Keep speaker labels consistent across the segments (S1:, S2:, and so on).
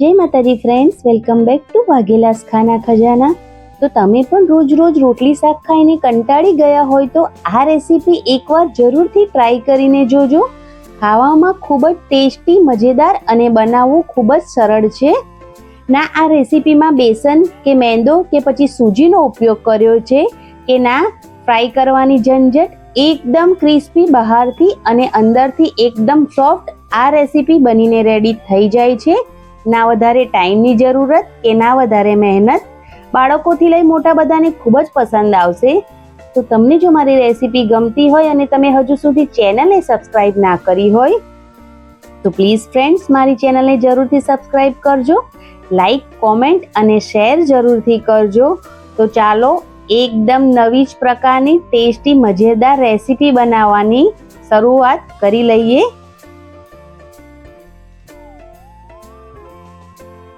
S1: જય Mataji friends welcome back to Waghela's Khana Khazana. તો તમે પણ રોજ રોજ રોટલી શાક ખાઈને કંટાળી ગયા હોય તો આ રેસીપી એકવાર જરૂરથી ટ્રાય કરીને જોજો. ખાવામાં ખૂબ જ ટેસ્ટી, મજેદાર અને બનાવવું ખૂબ જ સરળ છે. ના, આ રેસીપીમાં બેસન કે મેંદો કે પછી સૂજીનો ઉપયોગ કર્યો છે કે ના ફ્રાય કરવાની ઝંઝટ એકદમ ક્રિસ્પી બહારથી અને અંદરથી એકદમ સોફ્ટ આ રેસીપી બનીને રેડી થઈ જાય છે. ના વધારે ટાઈમની જરૂરત કે ના વધારે મહેનત? બાળકોથી લઈ મોટા બધાને ખૂબ જ પસંદ આવશે. તો તમને જો મારી રેસીપી ગમતી હોય અને તમે હજુ સુધી ચેનલને સબસ્ક્રાઇબ ના કરી હોય, તો પ્લીઝ ફ્રેન્ડ્સ, મારી ચેનલને જરૂરથી સબસ્ક્રાઇબ કરજો. લાઈક, કોમેન્ટ અને શેર જરૂરથી કરજો. તો ચાલો એકદમ નવી જ પ્રકારની ટેસ્ટી, મજેદાર રેસીપી બનાવવાની શરૂઆત કરી લઈએ.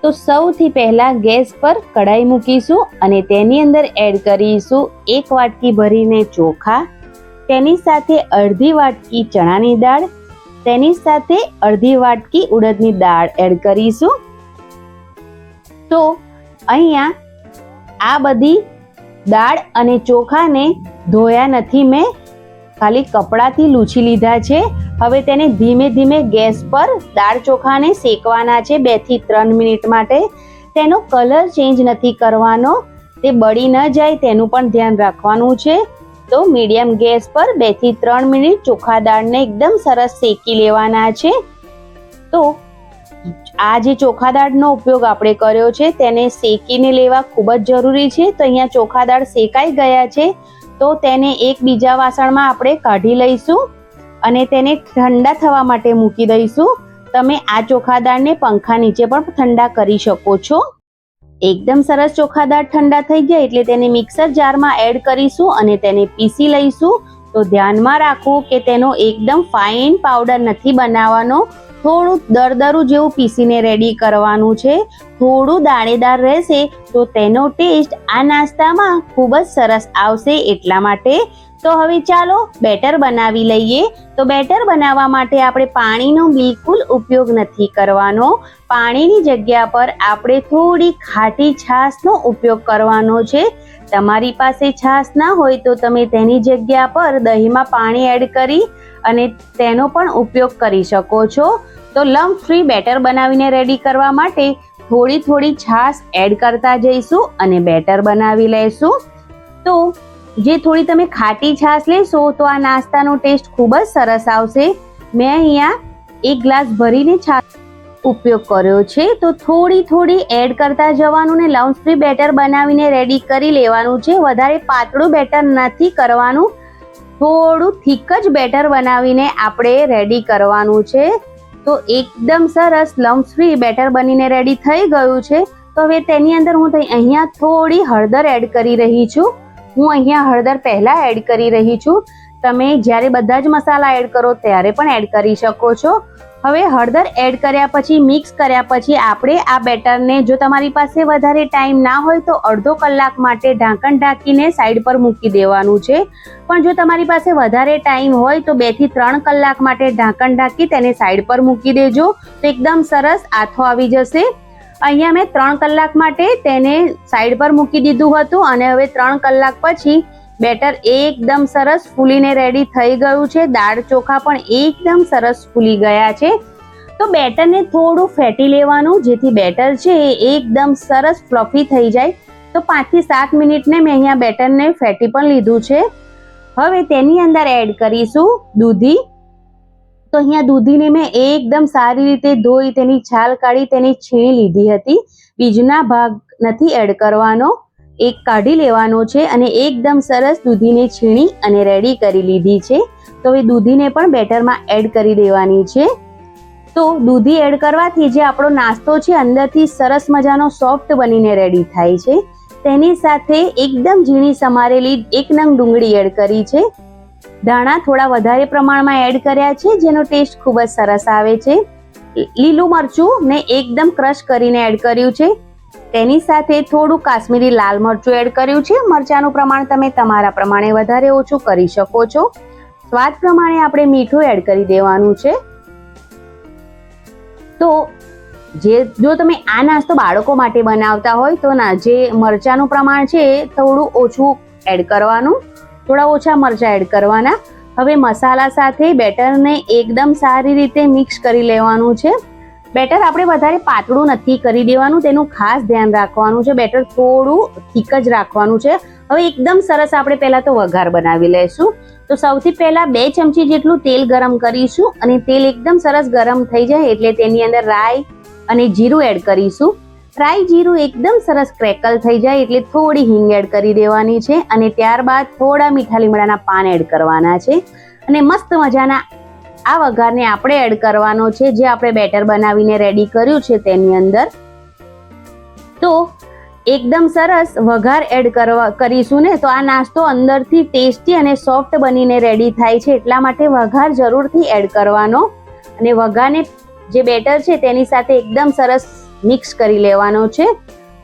S1: તો સૌથી પહેલા ગેસ પર કઢાઈ મૂકીશું અને તેની અંદર એડ કરીશું એક વાટકી ભરીને ચોખા, તેની સાથે અડધી વાટકી ચણાની દાળ, તેની સાથે અડધી વાટકી ઉડદની દાળ એડ કરીશું. તો અહીંયા આ બધી દાળ અને ચોખાને ધોયા નથી મેં ખાલી કપડાથી લૂછી લીધા છે. હવે તેને ધીમે ધીમે ગેસ પર દાળ ચોખાને શેકવાના છે બેથી ત્રણ મિનિટ માટે. તેનો કલર ચેન્જ નથી કરવાનો. તે બળી ન જાય તેનું પણ ધ્યાન રાખવાનું છે. તો મીડિયમ ગેસ પર બેથી ત્રણ મિનિટ ચોખા દાળને એકદમ સરસ શેકી લેવાના છે. તો આ જે ચોખા દાળનો ઉપયોગ આપણે કર્યો છે તેને શેકીને લેવા ખૂબ જ જરૂરી છે. તો અહીંયા ચોખા દાળ શેકાઈ ગયા છે. તો તેને એક બીજા વાસણમાં આપણે કાઢી લઈશું અને તેને ઠંડા થવા માટે મૂકી દઈશું. તમે આ ચોખાદારને પંખા નીચે પણ ઠંડા કરી શકો છો. એકદમ સરસ ચોખાદાર ઠંડા થઈ ગયા એટલે તેને મિક્સર જારમાં એડ કરીશું અને તેને પીસી લઈશું. તો ધ્યાનમાં રાખો કે તેનો એકદમ ફાઇન પાવડર નથી બનાવવાનો. થોડું દરદરું જેવું પીસીને રેડી કરવાનું છે. થોડું દાણેદાર રહેશે તો તેનો ટેસ્ટ આ નાસ્તામાં ખૂબ જ સરસ આવશે એટલા માટે. તો હવે ચાલો બેટર બનાવી લઈએ. તો બેટર બનાવવા માટે આપણે પાણીનો બિલકુલ ઉપયોગ નથી કરવાનો. પાણીની જગ્યા પર આપણે થોડી ખાટી છાશનો ઉપયોગ કરવાનો છે. તમારી પાસે છાશ ના હોય તો તમે તેની જગ્યા પર દહીંમાં પાણી એડ કરી અને તેનો પણ ઉપયોગ કરી શકો છો. તો લમ્પ ફ્રી બેટર બનાવીને રેડી કરવા માટે થોડી થોડી છાશ એડ કરતા જઈશું અને બેટર બનાવી લઈશું તો જે થોડી તમે ખાટી છાશ લેશો તો આ નાસ્તાનો ટેસ્ટ ખૂબ જ સરસ આવશે. મેં અહીંયા એક ગ્લાસ ભરીને છાશ ઉપયોગ કર્યો છે. તો થોડી થોડી એડ કરતા જવાનું ને લમ્પ ફ્રી બેટર બનાવીને રેડી કરી લેવાનું છે. વધારે પાતળું બેટર નથી કરવાનું. થોડું થીક જ બેટર બનાવીને આપણે રેડી કરવાનું છે. તો એકદમ સરસ લમ્સ ફ્રી બેટર બનીને રેડી થઈ ગયું છે. તો હવે તેની અંદર હું અહીંયા થોડી હળદર એડ કરી રહી છું. હું અહીંયા હળદર પહેલાં એડ કરી રહી છું. તમે જ્યારે બધા જ મસાલા એડ કરો ત્યારે પણ એડ કરી શકો છો. હવે હળદર એડ કર્યા પછી, મિક્સ કર્યા પછી આપણે આ બેટરને, જો તમારી પાસે વધારે ટાઈમ ના હોય તો અડધો કલાક માટે ઢાંકણ ઢાંકીને સાઈડ પર મૂકી દેવાનું છે. પણ જો તમારી પાસે વધારે ટાઈમ હોય તો બેથી ત્રણ કલાક માટે ઢાંકણ ઢાંકી તેને સાઈડ પર મૂકી દેજો. તો એકદમ સરસ આથો આવી જશે. અહીંયા મેં ત્રણ કલાક માટે તેને સાઈડ પર મૂકી દીધું હતું અને હવે ત્રણ કલાક પછી બેટર એકદમ સરસ ફૂલીને રેડી થઈ ગયું છે. દાળ ચોખા પણ એકદમ સરસ ફૂલી ગયા છે. તો બેટરને થોડું ફેટી લેવાનું, જેથી બેટર છે એ એકદમ સરસ ફ્લફી થઈ જાય. તો પાંચથી સાત મિનિટને મેં અહીંયા બેટરને ફેટી પણ લીધું છે. હવે તેની અંદર એડ કરીશું દૂધી. તો અહીંયા દૂધીને મેં એકદમ સારી રીતે ધોઈ, તેની છાલ કાઢી, તેની છીણી લીધી હતી. બીજના ભાગ નથી એડ કરવાનો. એક કાઢી લેવાનો છે અને એકદમ સરસ દૂધીને છીણી અને રેડી કરી લીધી છે. તો હવે દૂધીને પણ બેટરમાં એડ કરી દેવાની છે. તો દૂધી એડ કરવાથી જે આપણો નાસ્તો છે, અંદરથી સરસ મજાનો સોફ્ટ બનીને રેડી થાય છે. તેની સાથે એકદમ ઝીણી સમારેલી એક નંગ ડુંગળી એડ કરી છે. ધાણા થોડા વધારે પ્રમાણમાં એડ કર્યા છે, જેનો ટેસ્ટ ખૂબ જ સરસ આવે છે. લીલું મરચું ને એકદમ ક્રશ કરીને એડ કર્યું છે. તેની સાથે થોડું કાશ્મીરી લાલ મરચું એડ કર્યું છે. મરચાંનું પ્રમાણ તમે તમારા પ્રમાણે વધારે ઓછું કરી શકો છો. સ્વાદ પ્રમાણે આપણે મીઠું એડ કરી દેવાનું છે. તો જે, જો તમે આ નાસ્તો બાળકો માટે બનાવતા હોય, તો ના, જે મરચાંનું પ્રમાણ છે થોડું ઓછું એડ કરવાનું. થોડા ઓછા મરચાં એડ કરવાના. હવે મસાલા સાથે બેટરને એકદમ સારી રીતે મિક્સ કરી લેવાનું છે. બેટર આપણે વધારે પાતળું નથી કરી દેવાનું, તેનું ખાસ ધ્યાન રાખવાનું છે. બેટર થોડું થીક જ રાખવાનું છે. હવે એકદમ સરસ આપણે પહેલાં તો વઘાર બનાવી લઈશું તો સૌથી પહેલાં બે ચમચી જેટલું તેલ ગરમ કરીશું અને તેલ એકદમ સરસ ગરમ થઈ જાય એટલે તેની અંદર રાઈ અને જીરું એડ કરીશું. રાઈ જીરું એકદમ સરસ ક્રેકલ થઈ જાય એટલે થોડી હિંગ એડ કરી દેવાની છે અને ત્યારબાદ થોડા મીઠા લીમડાના પાન એડ કરવાના છે. અને મસ્ત મજાના આ વઘારને આપણે એડ કરવાનો છે, જે આપણે બેટર બનાવીને રેડી કર્યું છે તેની અંદર. તો એકદમ સરસ વઘાર એડ કરવા, કરીશું ને? તો આ નાસ્તો અંદરથી ટેસ્ટી અને સોફ્ટ બનીને રેડી થાય છે, એટલા માટે વઘાર જરૂરથી એડ કરવાનો. અને વઘારને જે બેટર છે તેની સાથે એકદમ સરસ મિક્સ કરી લેવાનો છે.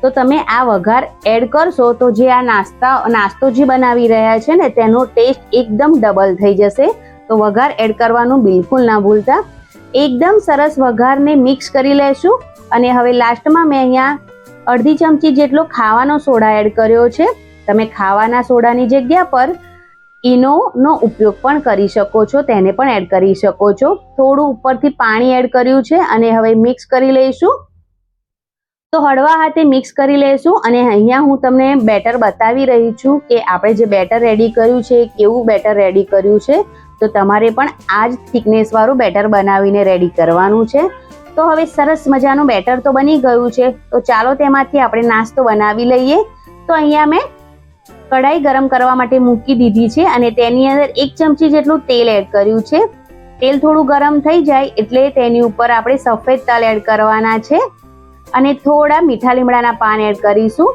S1: તો તમે આ વઘાર એડ કરશો, તો જે આ નાસ્તા, નાસ્તો જે બનાવી રહ્યા છે ને, તેનો ટેસ્ટ એકદમ ડબલ થઈ જશે. તો વઘાર એડ કરવાનું બિલકુલ ના ભૂલતા. એકદમ સરસ વઘારને મિક્સ કરી લેશું. અને હવે લાસ્ટમાં મેં અહીંયા અડધી ચમચી જેટલો ખાવાનો સોડા એડ કર્યો છે. તમે ખાવાના સોડાની જગ્યા પર ઇનોનો ઉપયોગ પણ કરી શકો છો, તેને પણ એડ કરી શકો છો. થોડું ઉપરથી પાણી એડ કર્યું છે અને હવે મિક્સ કરી લઈશું. તો હળવા હાથે મિક્સ કરી લઈશું અને અહીંયા હું તમને બેટર બતાવી રહી છું કે આપણે જે બેટર રેડી કર્યું છે, કેવું બેટર રેડી કર્યું છે, તો તમારે પણ આ જ થિકનેસવાળું બેટર બનાવીને રેડી કરવાનું છે. તો હવે સરસ મજાનું બેટર તો બની ગયું છે. તો ચાલો તેમાંથી આપણે નાસ્તો બનાવી લઈએ. તો અહીંયા મેં કઢાઈ ગરમ કરવા માટે મૂકી દીધી છે અને તેની અંદર એક ચમચી જેટલું તેલ એડ કર્યું છે. તેલ થોડું ગરમ થઈ જાય એટલે તેની ઉપર આપણે સફેદ તલ એડ કરવાના છે. અને થોડા મીઠા લીમડાના પાન એડ કરીશું.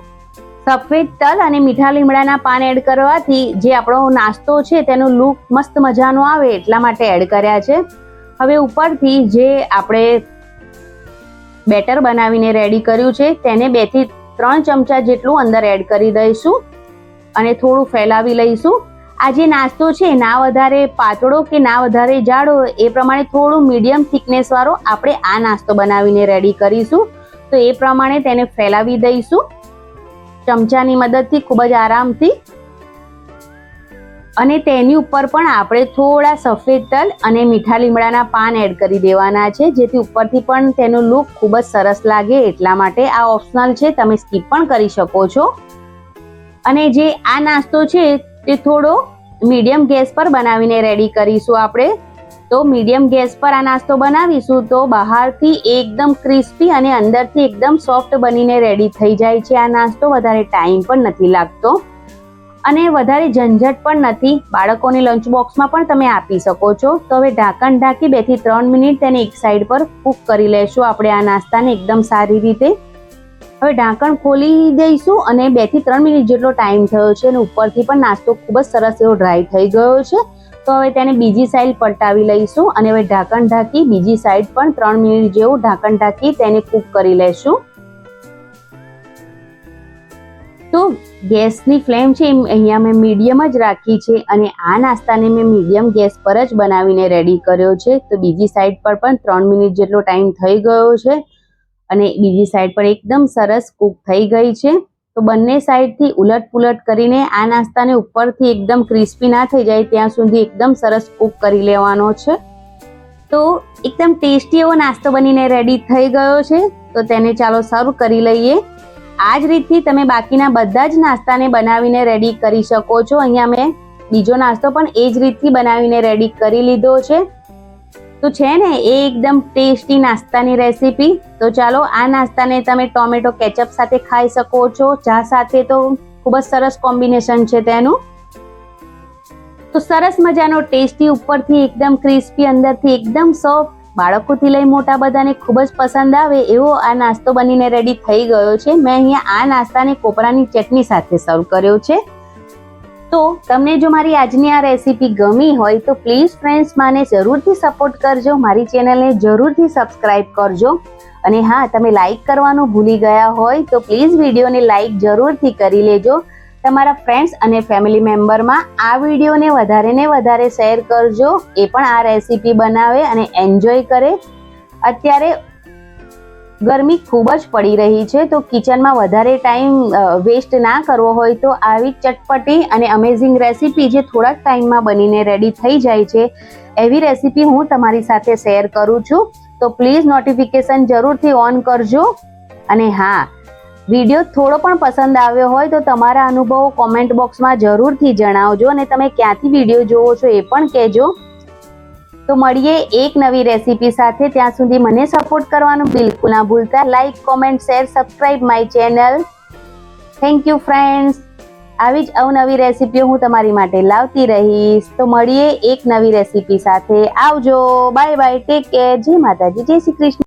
S1: સફેદ તલ અને મીઠા લીમડાના પાન એડ કરવાથી જે આપણો નાસ્તો છે તેનો લુક મસ્ત મજાનો આવે એટલા માટે એડ કર્યા છે. હવે ઉપરથી જે આપણે બેટર બનાવીને રેડી કર્યું છે તેને બેથી ત્રણ ચમચા જેટલું અંદર એડ કરી દઈશું અને થોડું ફેલાવી લઈશું. આ જે નાસ્તો છે ના વધારે પાતળો કે ના વધારે જાડો એ પ્રમાણે થોડું મીડિયમ થિકનેસવાળો આપણે આ નાસ્તો બનાવીને રેડી કરીશું. તો એ પ્રમાણે તેને ફેલાવી દઈશું. ચમચાની મદદથી ખૂબ જ આરામથી. અને તેની ઉપર પણ આપણે થોડા સફેદ તલ અને મીઠા લીમડાના પાન એડ કરી દેવાના છે, જેથી ઉપરથી પણ તેનો લુક ખૂબ જ સરસ લાગે. એટલા માટે આ ઓપ્શનલ છે, તમે સ્કીપ પણ કરી શકો છો. અને જે આ નાસ્તો છે, તે થોડો મીડિયમ ગેસ પર બનાવીને રેડી કરીશું આપણે. તો મીડિયમ ગેસ પર આ નાસ્તો બનાવીશું તો બહારથી એકદમ ક્રિસ્પી અને અંદરથી એકદમ સોફ્ટ બનીને રેડી થઈ જાય છે આ નાસ્તો. વધારે ટાઈમ પણ નથી લાગતો અને વધારે ઝંઝટ પણ નથી. બાળકોની લંચ બોક્સમાં પણ તમે આપી શકો છો. તો હવે ઢાંકણ ઢાંકી બેથી ત્રણ મિનિટ તેને એક સાઈડ પર કૂક કરી લેશું આપણે આ નાસ્તાને એકદમ સારી રીતે. હવે ઢાંકણ ખોલી દઈશું અને બેથી ત્રણ મિનિટ જેટલો ટાઈમ થયો છે અને ઉપરથી પણ નાસ્તો ખૂબ જ સરસ એવો ડ્રાય થઈ ગયો છે. તો હવે તેને બીજી સાઈડ પલટાવી લઈશું અને હવે ઢાંકણ ઢાંકી બીજી સાઈડ પણ ત્રણ મિનિટ જેવું ઢાંકણ ઢાંકી તેને કૂક કરી લેશું. તો ગેસની ફ્લેમ છે અહીંયા મેં મીડિયમ જ રાખી છે અને આ નાસ્તાને મેં મીડિયમ ગેસ પર જ બનાવીને રેડી કર્યો છે. તો બીજી સાઈડ પર પણ ત્રણ મિનિટ જેટલો ટાઈમ થઈ ગયો છે અને બીજી સાઈડ પર એકદમ સરસ કૂક થઈ ગઈ છે. તો બંને સાઈડથી ઉલટ પુલટ કરીને આ નાસ્તાને ઉપરથી એકદમ ક્રિસ્પી ના થઈ જાય ત્યાં સુધી એકદમ સરસ કૂક કરી લેવાનો છે. તો એકદમ ટેસ્ટી એવો નાસ્તો બનીને રેડી થઈ ગયો છે. તો તેને ચાલો સર્વ કરી લઈએ. આ જ રીતથી તમે બાકીના બધા જ નાસ્તાને બનાવીને રેડી કરી શકો છો. અહીંયા મેં બીજો નાસ્તો પણ એ જ રીતથી બનાવીને રેડી કરી લીધો છે. તો છે ને, એ એકદમ ટેસ્ટી નાસ્તાની રેસીપી. તો ચાલો, આ નાસ્તાને તમે ટોમેટો કેચઅપ સાથે ખાઈ શકો છો. ચા સાથે તો ખૂબ જ સરસ કોમ્બિનેશન છે તેનું. તો સરસ મજાનો ટેસ્ટી ઉપરથી, એકદમ ક્રિસ્પી અંદરથી, એકદમ સોફ્ટ, બાળકોથી લઈ મોટા બધાને ખૂબ જ પસંદ આવે એવો આ નાસ્તો બનીને રેડી થઈ ગયો છે. મેં અહીંયા આ નાસ્તાને કોપરાની ચટણી સાથે સર્વ કર્યો છે. તો તમને જો મારી આજની આ રેસીપી ગમી હોય તો પ્લીઝ ફ્રેન્ડ્સ માને જરૂરથી સપોર્ટ કરજો, મારી ચેનલને જરૂરથી સબસ્ક્રાઇબ કરજો. અને હા, તમે લાઈક કરવાનું ભૂલી ગયા હોય તો પ્લીઝ વિડીયોને લાઇક જરૂરથી કરી લેજો. તમારા ફ્રેન્ડ્સ અને ફેમિલી મેમ્બરમાં આ વિડીયોને વધારે ને વધારે શેર કરજો. એ પણ આ રેસીપી બનાવે અને એન્જોય કરે. અત્યારે ગરમી ખૂબ જ પડી રહી છે, તો કિચનમાં વધારે ટાઈમ વેસ્ટ ના કરવો હોય તો આવી ચટપટી અને અમેઝિંગ રેસીપી જે થોડાક ટાઈમમાં બનીને રેડી થઈ જાય છે, એવી રેસીપી હું તમારી સાથે શેર કરું છું. તો પ્લીઝ નોટિફિકેશન જરૂરથી ઓન કરજો. અને હા વીડિયો થોડો પણ પસંદ આવ્યો હોય તો તમારા અનુભવો કોમેન્ટ બોક્સમાં જરૂરથી જણાવજો અને તમે ક્યાંથી વીડિયો જોવો છો એ પણ કહેજો. તો મળીએ એક નવી રેસીપી સાથે. ત્યાં સુધી મને સપોર્ટ કરવાનું બિલકુલ ના ભૂલતા. Like comment share subscribe my channel thank you friends આવી જ અવનવી રેસીપીઓ હું તમારી માટે લાવતી રહીશ. તો મળીએ એક નવી રેસીપી સાથે. આવજો. બાય બાય ટેક કેર જય માતાજી. જય શ્રી કૃષ્ણ.